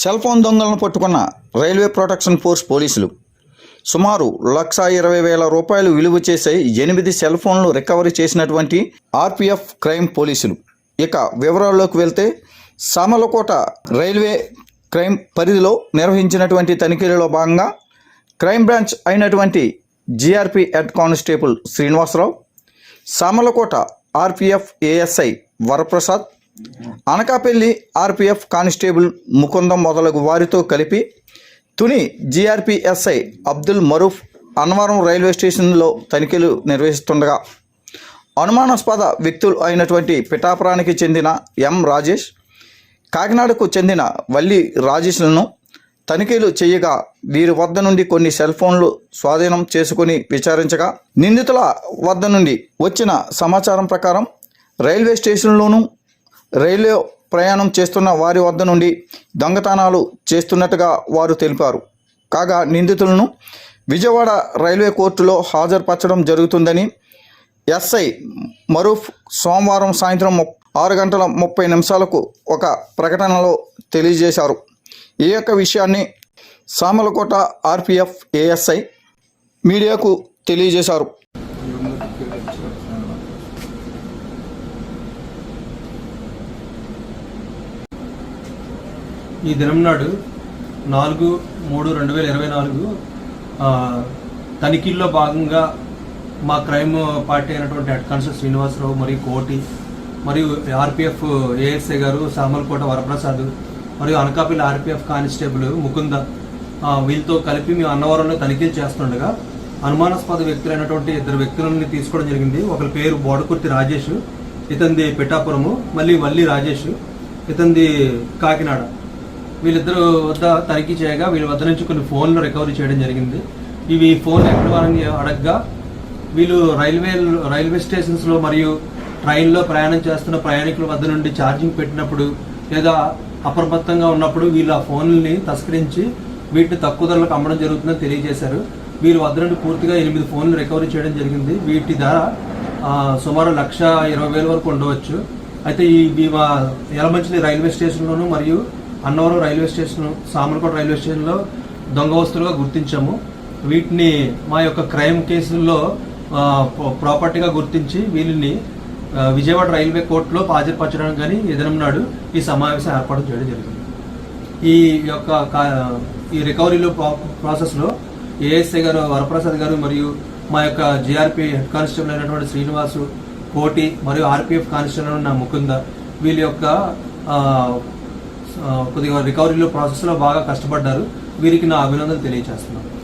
Cell phone దొంగలను పట్టుకున్న railway protection force పోలీసులు. సుమారు లక్ష ఇరవై వేల రూపాయలు విలువ చేసే ఎనిమిది సెల్ ఫోన్లు రికవరీ చేసినటువంటి ఆర్పిఎఫ్ క్రైమ్ పోలీసులు. ఇక వివరాల్లోకి వెళ్తే సామలకోట రైల్వే క్రైమ్ పరిధిలో నిర్వహించినటువంటి తనిఖీలలో భాగంగా క్రైమ్ బ్రాంచ్ అయినటువంటి GRP head constable Srinivasarao Samalkot RPF ASI Varaprasad Anakapalli RPF constable Mukundam మొదలగు వారితో కలిపి Tuni GRP SI Abdul Maroof Annavaram railway స్టేషన్లో తనిఖీలు నిర్వహిస్తుండగా అనుమానాస్పద వ్యక్తులు అయినటువంటి పిఠాపురానికి చెందిన ఎం రాజేష్ కాకినాడకు చెందిన వల్లి రాజేష్లను తనిఖీలు చేయగా వీరి వద్ద నుండి కొన్ని సెల్ ఫోన్లు స్వాధీనం చేసుకుని విచారించగా నిందితుల వద్ద నుండి వచ్చిన సమాచారం ప్రకారం రైల్వే స్టేషన్లోనూ రైల్వే ప్రయాణం చేస్తున్న వారి వద్ద నుండి దొంగతనాలు చేస్తున్నట్టుగా వారు తెలిపారు. కాగా నిందితులను విజయవాడ రైల్వే కోర్టులో హాజరుపరచడం జరుగుతుందని ఎస్ఐ మరూఫ్ సోమవారం సాయంత్రం ఆరు గంటల ముప్పై నిమిషాలకు ఒక ప్రకటనలో తెలియజేశారు. ఈ యొక్క విషయాన్ని సామలకోట ఆర్పిఎఫ్ ఏఎస్ఐ మీడియాకు తెలియజేశారు. ఈ దినం నాడు నాలుగు మూడు రెండు వేల ఇరవై నాలుగు తనిఖీల్లో భాగంగా మా క్రైమ్ పార్టీ అయినటువంటి హెడ్ కానిస్టేబుల్ శ్రీనివాసరావు మరియు కోటి మరియు ఆర్పిఎఫ్ ఏఎస్ఏ గారు సామర్లకోట వరప్రసాద్ మరియు అనకాపల్లి ఆర్పిఎఫ్ కానిస్టేబుల్ ముకుంద వీళ్ళతో కలిపి మేము అన్నవరంలో తనిఖీలు చేస్తుండగా అనుమానాస్పద వ్యక్తులైనటువంటి ఇద్దరు వ్యక్తులని తీసుకోవడం జరిగింది. ఒకరి పేరు బోడకుర్తి రాజేష్ ఇతంది పిఠాపురము మళ్ళీ వల్లి రాజేష్ ఇతంది కాకినాడ. వీళ్ళిద్దరు వద్ద తనిఖీ చేయగా వీళ్ళ వద్ద నుంచి కొన్ని ఫోన్లు రికవరీ చేయడం జరిగింది. ఇవి ఫోన్ ఎక్కడ వారని అడగ్గా వీళ్ళు రైల్వే రైల్వే స్టేషన్స్లో మరియు ట్రైన్లో ప్రయాణం చేస్తున్న ప్రయాణికుల వద్ద నుండి ఛార్జింగ్ పెట్టినప్పుడు లేదా అప్రమత్తంగా ఉన్నప్పుడు వీళ్ళు ఆ ఫోన్లని తస్కరించి వీటిని తక్కువ ధరలకు అమ్మడం జరుగుతుందని తెలియజేశారు. వీరి వద్ద నుండి పూర్తిగా ఎనిమిది ఫోన్లు రికవరీ చేయడం జరిగింది. వీటి ధర సుమారు లక్ష ఇరవై వేల వరకు ఉండవచ్చు. అయితే ఈ ఈ మా యలమంచిలి రైల్వే స్టేషన్లోను మరియు Annavaram railway station Samarlakota railway స్టేషన్లో దొంగ వస్తువులుగా గుర్తించాము. వీటిని మా యొక్క క్రైమ్ కేసుల్లో ప్ర- ప్రాపర్టీగా గుర్తించి వీళ్ళని విజయవాడ రైల్వే కోర్టులో హాజరుపరచడానికి కానీ ఎదనం నాడు ఈ సమావేశం ఏర్పాటు చేయడం జరిగింది. ఈ యొక్క కా- ఈ రికవరీలో ప్రా- ప్రాసెస్లో ఏఎస్ఐ గారు వరప్రసాద్ గారు మరియు మా యొక్క జిఆర్పి హెడ్ కానిస్టేబుల్ అయినటువంటి శ్రీనివాసు కోటి మరియు ఆర్పిఎఫ్ కానిస్టేబుల్ ఉన్న ముకుంద వీళ్ళ యొక్క కొద్దిగా రికవరీలో ప్రాసెస్లో బాగా కష్టపడ్డారు. వీరికి నా అభినందనలు తెలియజేస్తున్నాను